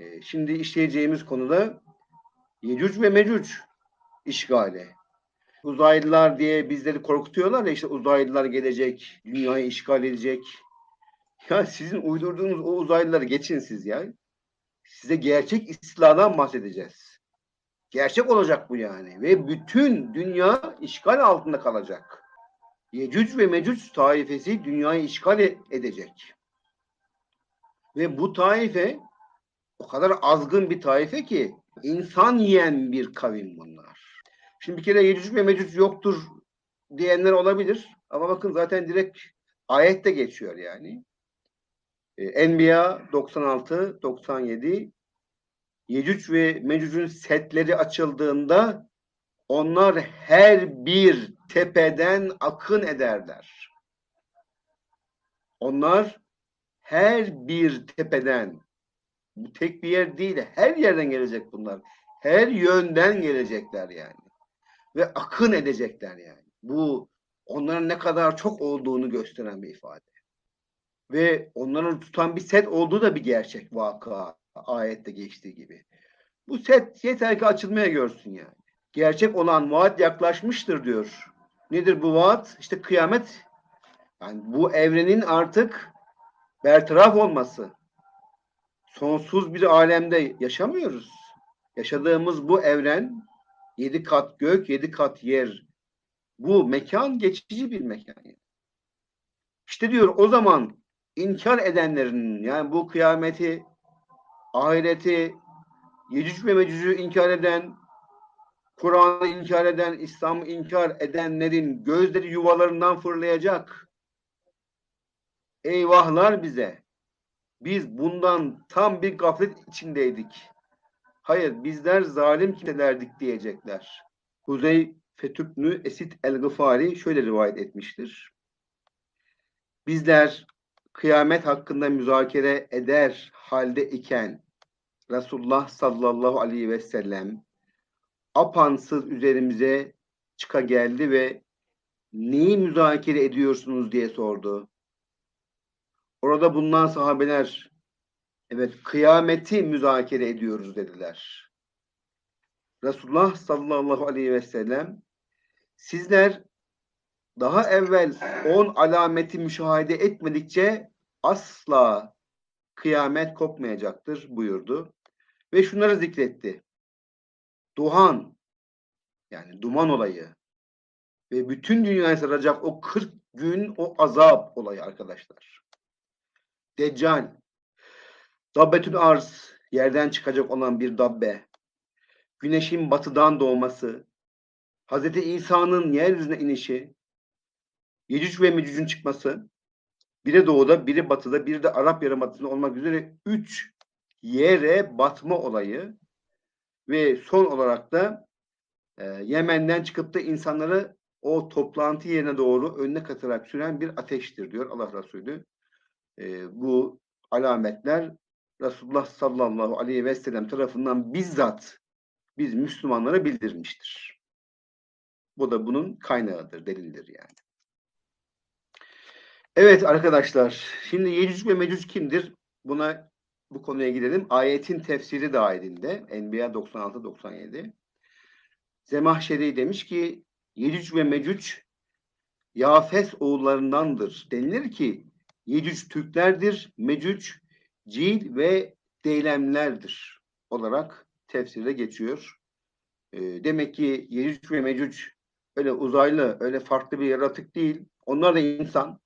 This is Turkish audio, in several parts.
E, şimdi işleyeceğimiz konuda Yecüc ve Mecüc işgali. Uzaylılar diye bizleri korkutuyorlar ya işte uzaylılar gelecek, dünyayı işgal edecek. Ya sizin uydurduğunuz o uzaylıları geçin siz ya. Size gerçek istiladan bahsedeceğiz. Gerçek olacak bu yani. Ve bütün dünya işgal altında kalacak. Yecüc ve Mecüc taifesi dünyayı işgal e- edecek. Ve bu taife o kadar azgın bir taife ki insan yiyen bir kavim bunlar. Şimdi bir kere Yecüc ve Mecüc yoktur diyenler olabilir. Ama bakın zaten direkt ayette geçiyor yani. Ee, Enbiya 96, 97 Yecüc ve Mecüc'ün setleri açıldığında onlar her bir tepeden akın ederler. Onlar her bir tepeden bu tek bir yer değil, her yerden gelecek bunlar. Her yönden gelecekler yani. Ve akın edecekler yani. Bu onların ne kadar çok olduğunu gösteren bir ifade. Ve onların tutan bir set olduğu da bir gerçek vaka ayette geçtiği gibi. Bu set yeter ki açılmaya görsün yani. Gerçek olan vaat yaklaşmıştır diyor. Nedir bu vaat? İşte kıyamet. Yani bu evrenin artık bertaraf olması. Sonsuz bir alemde yaşamıyoruz. Yaşadığımız bu evren yedi kat gök, yedi kat yer. Bu mekan geçici bir mekan. İşte diyor o zaman inkar edenlerin yani bu kıyameti, ahireti, Yecüc ve Mecüc'ü inkar eden, Kur'an'ı inkar eden, İslam'ı inkar edenlerin gözleri yuvalarından fırlayacak. Eyvahlar bize. Biz bundan tam bir gaflet içindeydik. Hayır bizler zalim kimselerdik diyecekler. Kuzey Fetübnü Esit el-Gıfari şöyle rivayet etmiştir. Bizler kıyamet hakkında müzakere eder halde iken Resulullah sallallahu aleyhi ve sellem apansız üzerimize çıka geldi ve neyi müzakere ediyorsunuz diye sordu. Orada bulunan sahabeler evet kıyameti müzakere ediyoruz dediler. Resulullah sallallahu aleyhi ve sellem sizler daha evvel on alameti müşahede etmedikçe asla kıyamet kopmayacaktır buyurdu. Ve şunları zikretti. Duhan yani duman olayı ve bütün dünyayı saracak o 40 gün o azap olayı arkadaşlar. Deccal, Dabbetül Arz, yerden çıkacak olan bir dabbe, güneşin batıdan doğması, Hz. İsa'nın yeryüzüne inişi, Yecüc ve Mecüc'ün çıkması, biri doğuda, biri batıda, biri de Arap Yarımadası'nda olmak üzere üç yere batma olayı. Ve son olarak da e, Yemen'den çıkıp da insanları o toplantı yerine doğru önüne katarak süren bir ateştir diyor Allah Resulü. Bu alametler Resulullah sallallahu aleyhi ve sellem tarafından bizzat biz Müslümanlara bildirmiştir. Bu da bunun kaynağıdır, delildir yani. Evet arkadaşlar, şimdi Yecüc ve Mecüc kimdir? Buna bu konuya gidelim. Ayetin tefsiri dahilinde Enbiya 96-97 Zemahşeri demiş ki Yecüc ve Mecüc Yafes oğullarındandır. Denilir ki Yecüc Türklerdir, Mecüc Cil ve Deylemlerdir olarak tefsirde geçiyor. E, demek ki Yecüc ve Mecüc öyle uzaylı, öyle farklı bir yaratık değil. Onlar da insan.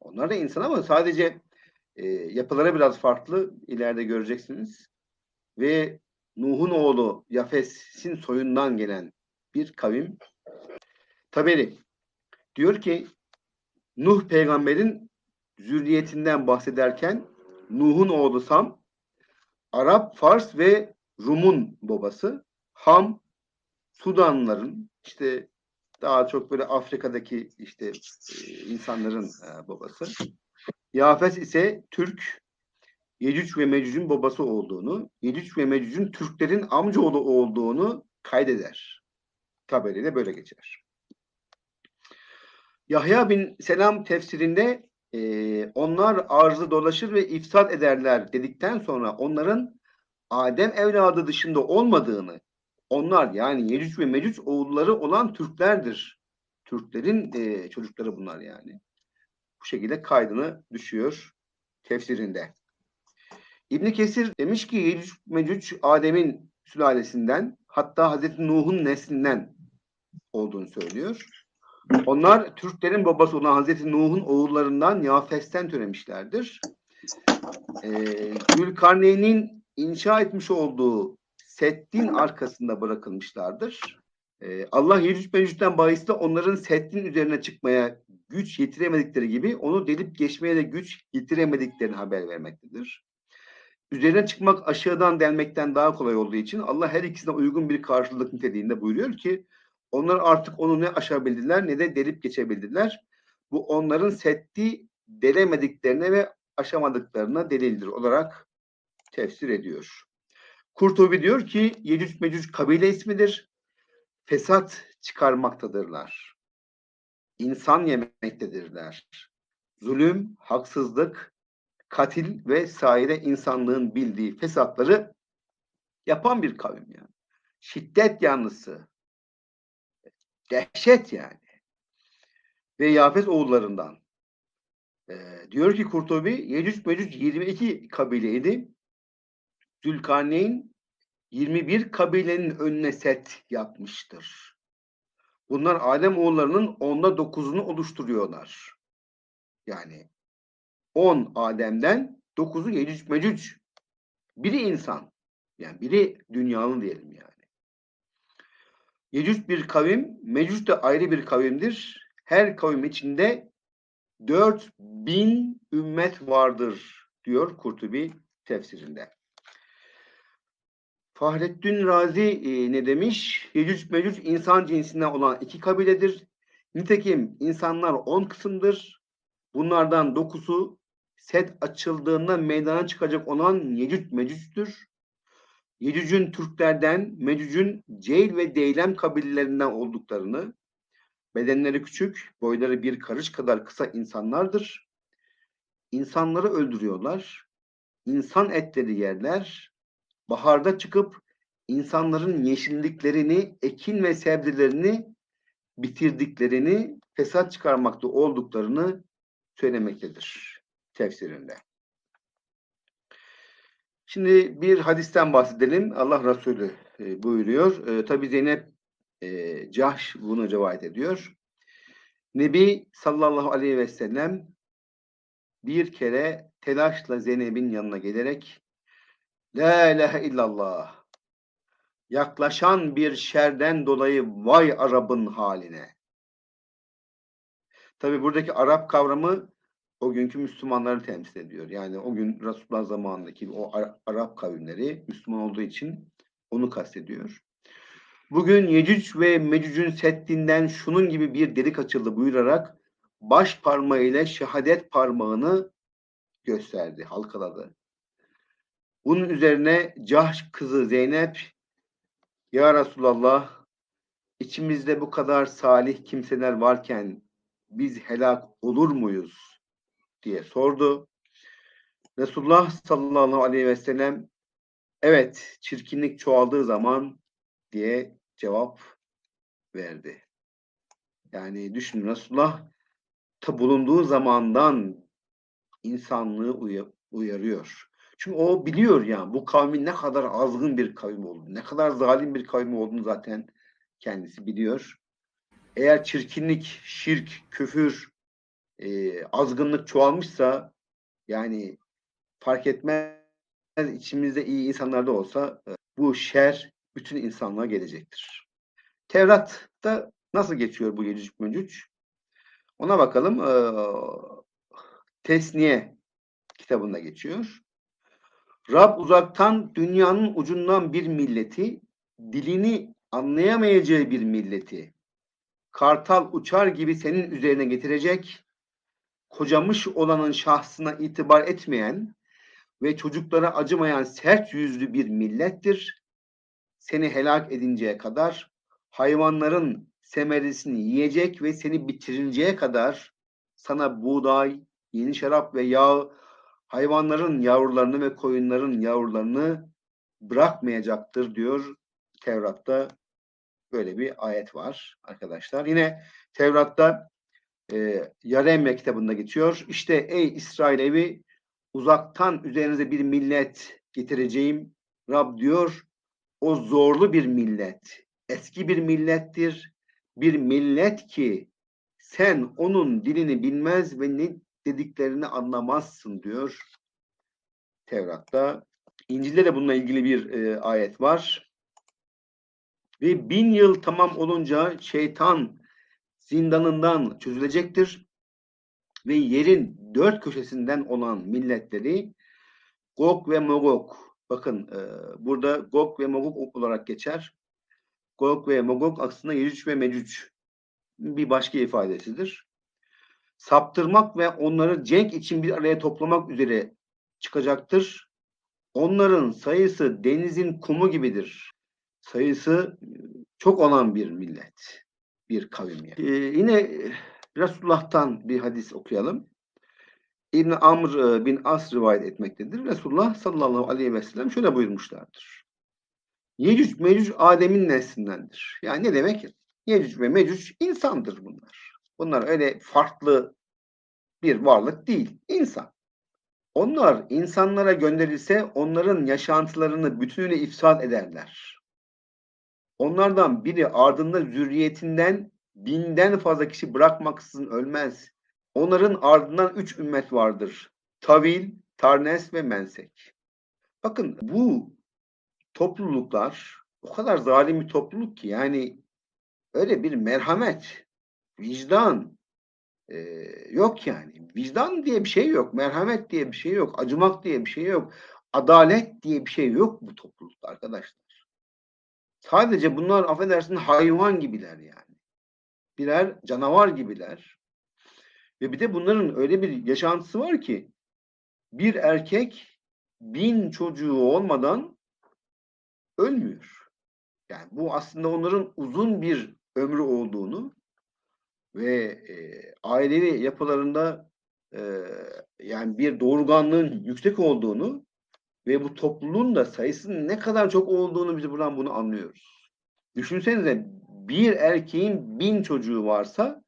Onlar da insan ama sadece e, yapıları biraz farklı. ileride göreceksiniz. Ve Nuh'un oğlu Yafes'in soyundan gelen bir kavim. Taberi diyor ki Nuh peygamberin zürriyetinden bahsederken Nuh'un oğlu Sam Arap, Fars ve Rum'un babası. Ham Sudanlıların işte daha çok böyle Afrika'daki işte e, insanların e, babası. Yafes ise Türk, Yecüc ve Mecüc'ün babası olduğunu, Yecüc ve Mecüc'ün Türklerin amcaoğlu olduğunu kaydeder. Taberiyle böyle geçer. Yahya bin Selam tefsirinde e, onlar arzı dolaşır ve ifsad ederler dedikten sonra onların Adem evladı dışında olmadığını, onlar yani Yecüc ve Mecüc oğulları olan Türklerdir. Türklerin e, çocukları bunlar yani. Bu şekilde kaydını düşüyor tefsirinde. İbn Kesir demiş ki Yecüc Mecüc Adem'in sülalesinden hatta Hazreti Nuh'un neslinden olduğunu söylüyor. Onlar Türklerin babası olan Hazreti Nuh'un oğullarından Yafes'ten türemişlerdir. Ee, Gülkarneyn'in inşa etmiş olduğu Seddin arkasında bırakılmışlardır. Ee, Allah Yecüc Mecüc'ten bahisle onların Seddin üzerine çıkmaya güç yetiremedikleri gibi onu delip geçmeye de güç yetiremediklerini haber vermektedir. Üzerine çıkmak aşağıdan delmekten daha kolay olduğu için Allah her ikisine uygun bir karşılık niteliğinde buyuruyor ki onlar artık onu ne aşabildiler ne de delip geçebildiler. Bu onların Seddi delemediklerine ve aşamadıklarına delildir olarak tefsir ediyor. Kurtubi diyor ki Yecüc Mecüc kabile ismidir. Fesat çıkarmaktadırlar. İnsan yemektedirler. Zulüm, haksızlık, katil ve saire insanlığın bildiği fesatları yapan bir kavim yani. Şiddet yanlısı. Dehşet yani. Ve Yafes oğullarından. Ee, diyor ki Kurtubi Yecüc Mecüc 22 kabileydi. Zülkarneyn 21 kabilenin önüne set yapmıştır. Bunlar Adem oğullarının onda dokuzunu oluşturuyorlar. Yani 10 Adem'den 9'u Yecüc Mecüc. Biri insan. Yani biri dünyanın diyelim yani. Yecüc bir kavim, Mecüc de ayrı bir kavimdir. Her kavim içinde 4000 ümmet vardır diyor Kurtubi tefsirinde. Fahrettin Razi e, ne demiş? Yecüc Mecüc insan cinsinden olan iki kabiledir. Nitekim insanlar on kısımdır. Bunlardan dokusu set açıldığında meydana çıkacak olan Yecüc Mecüc'tür. Yecüc'ün Türklerden, Mecüc'ün Ceyl ve Deylem kabilelerinden olduklarını, bedenleri küçük, boyları bir karış kadar kısa insanlardır. İnsanları öldürüyorlar. İnsan etleri yerler. Baharda çıkıp insanların yeşilliklerini, ekin ve sebzelerini bitirdiklerini, fesat çıkarmakta olduklarını söylemektedir tefsirinde. Şimdi bir hadisten bahsedelim. Allah Resulü e, buyuruyor. E, Tabi Zeynep e, Cahş bunu rivayet ediyor. Nebi sallallahu aleyhi ve sellem bir kere telaşla Zeynep'in yanına gelerek La ilahe illallah yaklaşan bir şerden dolayı vay Arap'ın haline. Tabi buradaki Arap kavramı o günkü Müslümanları temsil ediyor. Yani o gün Resulullah zamanındaki o Arap kavimleri Müslüman olduğu için onu kastediyor. Bugün Yecüc ve Mecüc'ün settinden şunun gibi bir delik açıldı buyurarak baş parmağı ile şehadet parmağını gösterdi, halkaladı. Bunun üzerine Cahş kızı Zeynep Ya Resulallah içimizde bu kadar salih kimseler varken biz helak olur muyuz? Diye sordu. Resulullah sallallahu aleyhi ve sellem evet çirkinlik çoğaldığı zaman diye cevap verdi. Yani düşünün Resulullah bulunduğu zamandan insanlığı uyarıyor. Çünkü o biliyor yani bu kavmin ne kadar azgın bir kavim olduğunu, ne kadar zalim bir kavim olduğunu zaten kendisi biliyor. Eğer çirkinlik, şirk, küfür, e, azgınlık çoğalmışsa yani fark etmez içimizde iyi insanlar da olsa e, bu şer bütün insanlığa gelecektir. Tevrat'ta nasıl geçiyor bu Yecüc Mecüc? Ona bakalım. E, Tesniye kitabında geçiyor. Rab uzaktan dünyanın ucundan bir milleti, dilini anlayamayacağı bir milleti, kartal uçar gibi senin üzerine getirecek, kocamış olanın şahsına itibar etmeyen ve çocuklara acımayan sert yüzlü bir millettir. Seni helak edinceye kadar hayvanların semeresini yiyecek ve seni bitirinceye kadar sana buğday, yeni şarap ve yağ, hayvanların yavrularını ve koyunların yavrularını bırakmayacaktır diyor Tevrat'ta böyle bir ayet var arkadaşlar. Yine Tevrat'ta e, Yaremye kitabında geçiyor. İşte ey İsrail evi uzaktan üzerinize bir millet getireceğim. Rab diyor o zorlu bir millet. Eski bir millettir. Bir millet ki sen onun dilini bilmez ve ne dediklerini anlamazsın diyor Tevrat'ta. İncil'de de bununla ilgili bir e, ayet var. Ve bin yıl tamam olunca şeytan zindanından çözülecektir ve yerin dört köşesinden olan milletleri Gog ve Magog bakın e, burada Gog ve Magog olarak geçer. Gog ve Magog aslında Yecüc ve Mecüc bir başka ifadesidir. Saptırmak ve onları cenk için bir araya toplamak üzere çıkacaktır. Onların sayısı denizin kumu gibidir. Sayısı çok olan bir millet, bir kavim. Yani. Ee, yine Resulullah'tan bir hadis okuyalım. İbn Amr bin As rivayet etmektedir. Resulullah sallallahu aleyhi ve sellem şöyle buyurmuşlardır. Yecüc Mecüc Adem'in neslindendir. Yani ne demek? Yecüc ve Mecüc insandır bunlar. Bunlar öyle farklı bir varlık değil. İnsan. Onlar insanlara gönderilse onların yaşantılarını bütünüyle ifsad ederler. Onlardan biri ardında zürriyetinden binden fazla kişi bırakmaksızın ölmez. Onların ardından üç ümmet vardır. Tavil, Tarnes ve Mensek. Bakın bu topluluklar o kadar zalim bir topluluk ki yani öyle bir merhamet, vicdan e, yok yani. Vicdan diye bir şey yok. Merhamet diye bir şey yok. Acımak diye bir şey yok. Adalet diye bir şey yok bu toplulukta arkadaşlar. Sadece bunlar affedersin hayvan gibiler yani. Birer canavar gibiler. Ve bir de bunların öyle bir yaşantısı var ki bir erkek bin çocuğu olmadan ölmüyor. Yani bu aslında onların uzun bir ömrü olduğunu ve e, ailevi yapılarında e, yani bir doğurganlığın yüksek olduğunu ve bu topluluğun da sayısının ne kadar çok olduğunu biz buradan bunu anlıyoruz. Düşünsenize bir erkeğin bin çocuğu varsa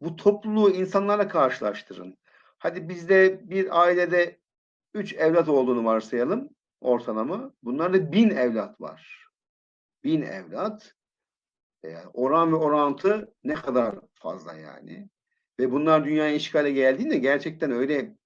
bu topluluğu insanlarla karşılaştırın. Hadi bizde bir ailede üç evlat olduğunu varsayalım ortalama. Bunlarda bin evlat var. Bin evlat. Yani oran ve orantı ne kadar fazla yani. Ve bunlar dünyaya işgale geldiğinde gerçekten öyle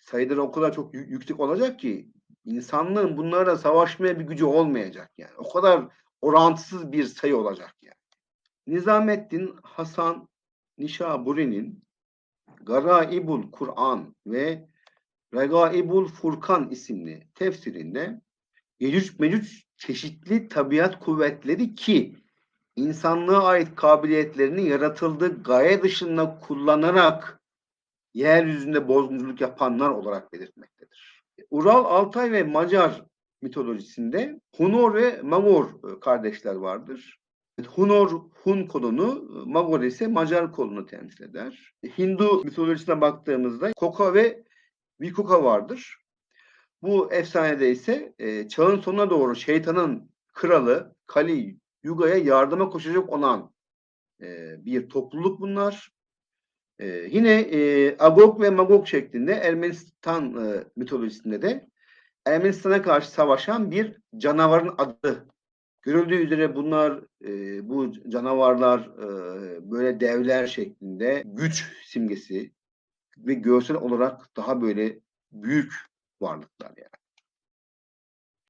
sayıları o kadar çok yüksek olacak ki insanlığın bunlarla savaşmaya bir gücü olmayacak yani. O kadar orantısız bir sayı olacak yani. Nizamettin Hasan Nişaburi'nin Garaibul Kur'an ve Regaibul Furkan isimli tefsirinde Yecüc Mecüc çeşitli tabiat kuvvetleri ki insanlığa ait kabiliyetlerini yaratıldığı gaye dışında kullanarak yeryüzünde bozgunculuk yapanlar olarak belirtmektedir. Ural, Altay ve Macar mitolojisinde Hunor ve Magor e, kardeşler vardır. Hunor Hun kolunu, Magor ise Macar kolunu temsil eder. Hindu mitolojisine baktığımızda Koka ve Vikuka vardır. Bu efsanede ise e, çağın sonuna doğru şeytanın kralı Kali Yuga'ya yardıma koşacak olan e, bir topluluk bunlar. E, yine e, Agog ve Magog şeklinde Ermenistan e, mitolojisinde de Ermenistan'a karşı savaşan bir canavarın adı. Görüldüğü üzere bunlar, e, bu canavarlar e, böyle devler şeklinde güç simgesi ve görsel olarak daha böyle büyük varlıklar yani.